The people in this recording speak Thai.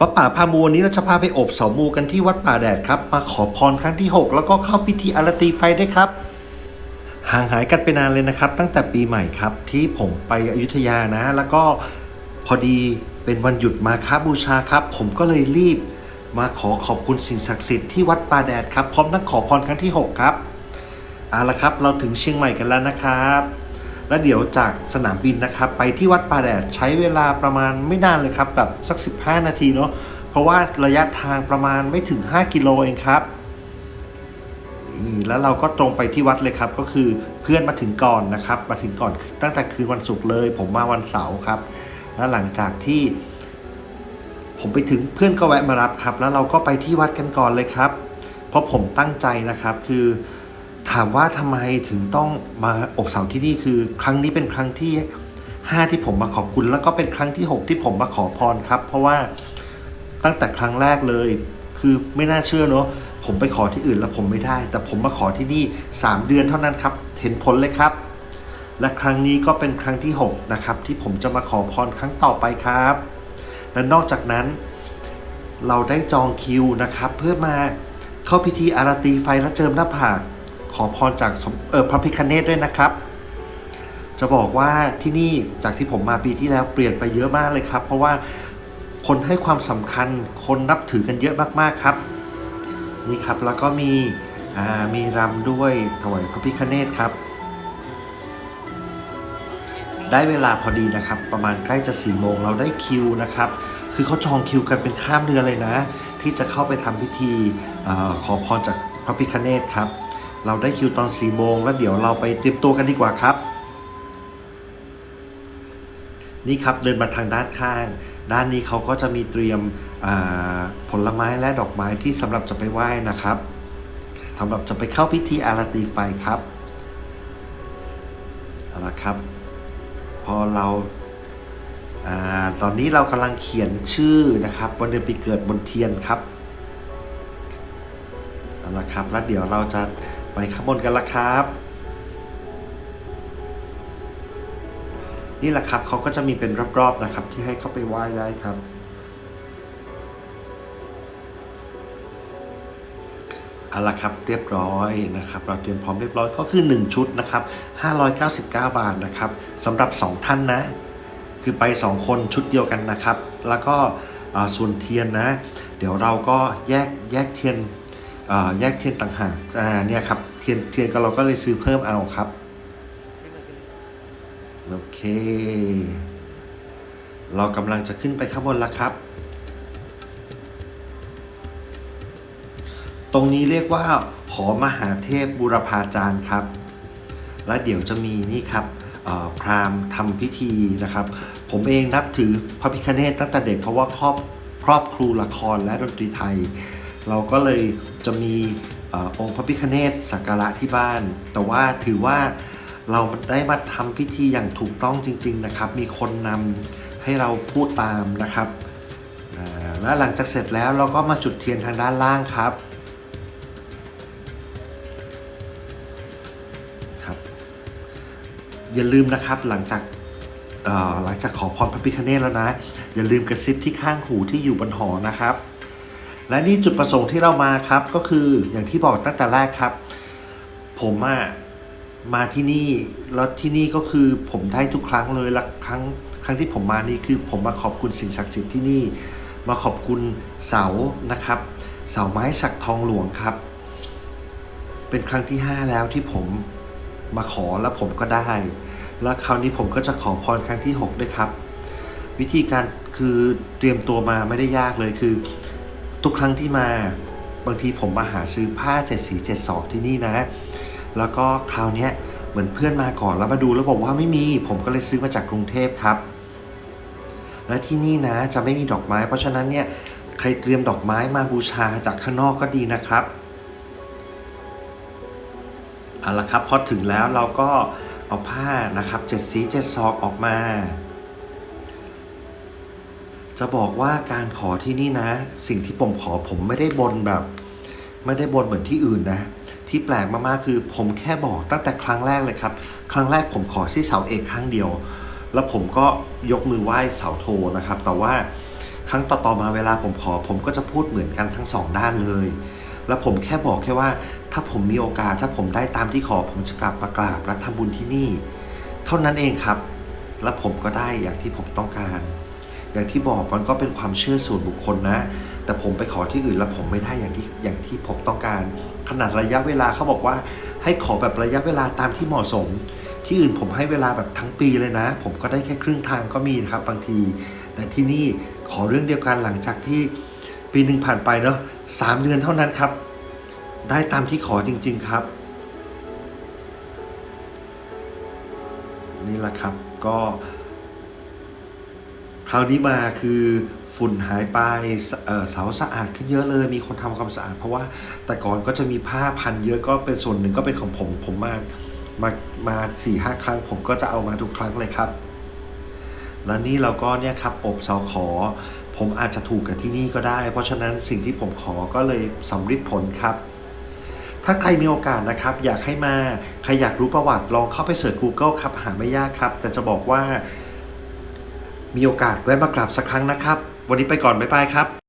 วัดป่าพามูวันนี้เราจะพาไปอบเสามูกันที่วัดป่าแดดครับ มาขอพรครั้งที่ 6 แล้วก็เข้าพิธีอารตีไฟได้ครับ ห่างหายกันไปนานเลยนะครับ ตั้งแต่ปีใหม่ครับ ที่ผมไปอยุธยานะ แล้วก็พอดีเป็นวันหยุดมาค้าบูชาครับ ผมก็เลยรีบ มาขอขอบคุณสิ่งศักดิ์สิทธิ์ที่วัดป่าแดดครับพร้อมทั้งขอพรครั้งที่ 6 ครับเอาละครับ เราถึงเชียงใหม่กันแล้วนะครับ แล้วเดี๋ยวจากสนามบินนะครับ ไปที่วัดป่าแดดใช้เวลาประมาณไม่นานเลยครับ แบบสัก 15 นาทีเนาะเพราะว่าระยะทางประมาณไม่ถึง 5 กิโลเองครับแล้วเราก็ตรงไปที่วัดเลยครับ ก็คือเพื่อนมาถึงก่อนนะครับ มาถึงก่อนตั้งแต่คืนวันศุกร์เลย ผมมาวันเสาร์ครับ แล้วหลังจากที่ ผมไปถึงเพื่อนก็แวะมารับครับ แล้วเราก็ไปที่วัดกันก่อนเลยครับ เพราะผมตั้งใจนะครับคือ ถามว่าทำไมถึงต้องมาอบเสาที่นี่คือ ครั้งนี้เป็นครั้งที่ 5 ที่ผมมาขอบคุณ แล้วก็เป็นครั้งที่ 6 ที่ผมมาขอพรครับ เพราะว่าตั้งแต่ครั้งแรกเลย คือไม่น่าเชื่อเนอะผมไปขอที่อื่นแล้วผมไม่ได้ แต่ผมมาขอที่นี่ 3 เดือนเท่านั้นครับ เห็นผลเลยครับ และครั้งนี้ก็เป็นครั้งที่ 6 นะครับ ที่ผมจะมาขอพรครั้งต่อไปครับ และนอกจากนั้น เราได้จองคิวนะครับ เพื่อมาเข้าพิธีอารตีไฟและเจิมหน้าผาก ขอพรจากเออพระพิคเนตด้วยนะครับ จะบอกว่าที่นี่จากที่ผมมาปีที่แล้วเปลี่ยนไปเยอะมากเลยครับ เพราะว่าคนให้ความสำคัญคนนับถือกันเยอะมากๆครับ นี่ครับแล้วก็มีมีรำด้วยถวายพระพิคเนตครับ ได้เวลาพอดีนะครับ ประมาณใกล้จะ4ี่โมงเราได้คิวนะครับ คือเขาจองคิวกันเป็นข้ามเดือนเลยนะ ที่จะเข้าไปทำพิธีอขอพรจากพระพิคเนตครับ เราได้คิวตอน4ี่โมงแล้วเดี๋ยวเราไปเตรียมตัวกันดีกว่าครับ นี่ครับเดินมาทางด้านข้าง ด้านนี้เขาก็จะมีเตรียมผลไม้และดอกไม้ที่สำหรับจะไปไหว้นะครับสำหรับจะไปเข้าพิธีอาราตีไฟครับเอาละครับ พอเราอาตอนนี้เรากำลังเขียนชื่อนะครับวันเดือนปีเกิดบนเทียนครับเอาละครับ แล้วเดี๋ยวเราจะ ไปข้างบนกันละครับ นี่แหละครับเขาก็จะมีเป็นรอบๆนะครับ ที่ให้เข้าไปไหว้ได้ครับเอาละครับเรียบร้อยนะครับ เราเตรียมพร้อมเรียบร้อยก็คือ 1 ชุดนะครับ 599 บาทนะครับสำหรับ 2 ท่านนะ คือไป 2 คนชุดเดียวกันนะครับ แล้วก็ส่วนเทียนนะ เดี๋ยวเราก็แยกแยกเทียน แยกเทียนต่างหากอ่าเนี่ยครับเทียนเทียนก็เราก็เลยซื้อเพิ่มเอาครับโอเค เรากำลังจะขึ้นไปข้างบนแล้วครับ ตรงนี้เรียกว่าหอมหาเทพบุรพาจารย์ครับ และเดี๋ยวจะมีนี่ครับพราหมณ์ทำพิธีนะครับ ผมเองนับถือพระพิคเนตตั้งแต่เด็กเพราะว่าครอบครอบครูละครและดนตรีไทย เราก็เลยจะมีองค์พระพิคเนตสักการะที่บ้าน แต่ว่าถือว่าเราได้มาทำพิธีอย่างถูกต้องจริง ๆนะครับ มีคนนำให้เราพูดตามนะครับ และหลังจากเสร็จแล้วเราก็มาจุดเทียนทางด้านล่างครับครับ อย่าลืมนะครับหลังจากหลังจากขอพรพระพิคเนตแล้วนะ อย่าลืมกระซิบที่ข้างหูที่อยู่บนหอนะครับ และนี่จุดประสงค์ที่เรามาครับก็คืออย่างที่บอกตั้งแต่แรกครับ ผมอะมาที่นี่แล้วที่นี่ก็คือผมได้ทุกครั้งเลยละครั้งครั้งที่ผมมานี่คือผมมาขอบคุณสิ่งศักดิ์สิทธิ์ที่นี่ มาขอบคุณเสานะครับ เสาไม้สักทองหลวงครับ เป็นครั้งที่ 5 แล้วที่ผมมาขอแล้วผมก็ได้ แล้วคราวนี้ผมก็จะขอพรครั้งที่ 6 ด้วยครับ วิธีการคือเตรียมตัวมาไม่ได้ยากเลยคือ ทุกครั้งที่มาบางทีผมมาหาซื้อผ้าเจ็ดสีเจ็ดสอที่นี่นะ แล้วก็คราวนี้เหมือนเพื่อนมาก่อนแล้วมาดูแล้วบอกว่าไม่มี ผมก็เลยซื้อมาจากกรุงเทพครับ และที่นี่นะจะไม่มีดอกไม้ เพราะฉะนั้นเนี่ยใครเตรียมดอกไม้มาบูชาจากข้างนอกก็ดีนะครับเอาละครับพอถึงแล้วเราก็เอาผ้านะครับเจ็ดสีเจ็ดซอกออกมา จะบอกว่าการขอที่นี่นะ สิ่งที่ผมขอผมไม่ได้บนแบบ ไม่ได้บนเหมือนที่อื่นนะ ที่แปลกมากๆคือผมแค่บอกตั้งแต่ครั้งแรกเลยครับ ครั้งแรกผมขอที่เสาเอกข้างเดียว แล้วผมก็ยกมือไหว้เสาโทนะครับ แต่ว่าครั้งต่อๆมาเวลาผมขอ ผมก็จะพูดเหมือนกันทั้งสองด้านเลย แล้วผมแค่บอกแค่ว่า ถ้าผมมีโอกาสถ้าผมได้ตามที่ขอ ผมจะกลับมากราบและทำบุญที่นี่ เท่านั้นเองครับ และผมก็ได้อย่างที่ผมต้องการ อย่างที่บอกมันก็เป็นความเชื่อส่วนบุคคลนะ แต่ผมไปขอที่อื่นแล้วผมไม่ได้อย่างที่อย่างที่ผมต้องการ ขนาดระยะเวลาเขาบอกว่าให้ขอแบบระยะเวลาตามที่เหมาะสม ที่อื่นผมให้เวลาแบบทั้งปีเลยนะ ผมก็ได้แค่ครึ่งทางก็มีนะครับบางที แต่ที่นี่ขอเรื่องเดียวกันหลังจากที่ปีหนึ่งผ่านไปเนาะสามเดือนเท่านั้นครับ ได้ตามที่ขอจริง ๆครับ นี่แหละครับก็ คราวนี้มาคือฝุ่นหายไปเสาสะอาดขึ้นเยอะเลย มีคนทำความสะอาด เพราะว่าแต่ก่อนก็จะมีผ้าพันเยอะก็เป็นส่วนหนึ่งก็เป็นของผมผมมามามาสี่ห้าครั้ง ผมก็จะเอามาทุกครั้งเลยครับ แล้วนี่เราก็เนี่ยครับอบเสาขอ ผมอาจจะถูกกับที่นี่ก็ได้ เพราะฉะนั้นสิ่งที่ผมขอก็เลยสำฤทธิ์ผลครับ ถ้าใครมีโอกาสนะครับ อยากให้มาใครอยากรู้ประวัติลองเข้าไปเสิร์ช Google ครับหาไม่ยากครับ แต่จะบอกว่า มีโอกาสแวะมากราบสักครั้งนะครับ วันนี้ไปก่อน บ๊ายบายครับ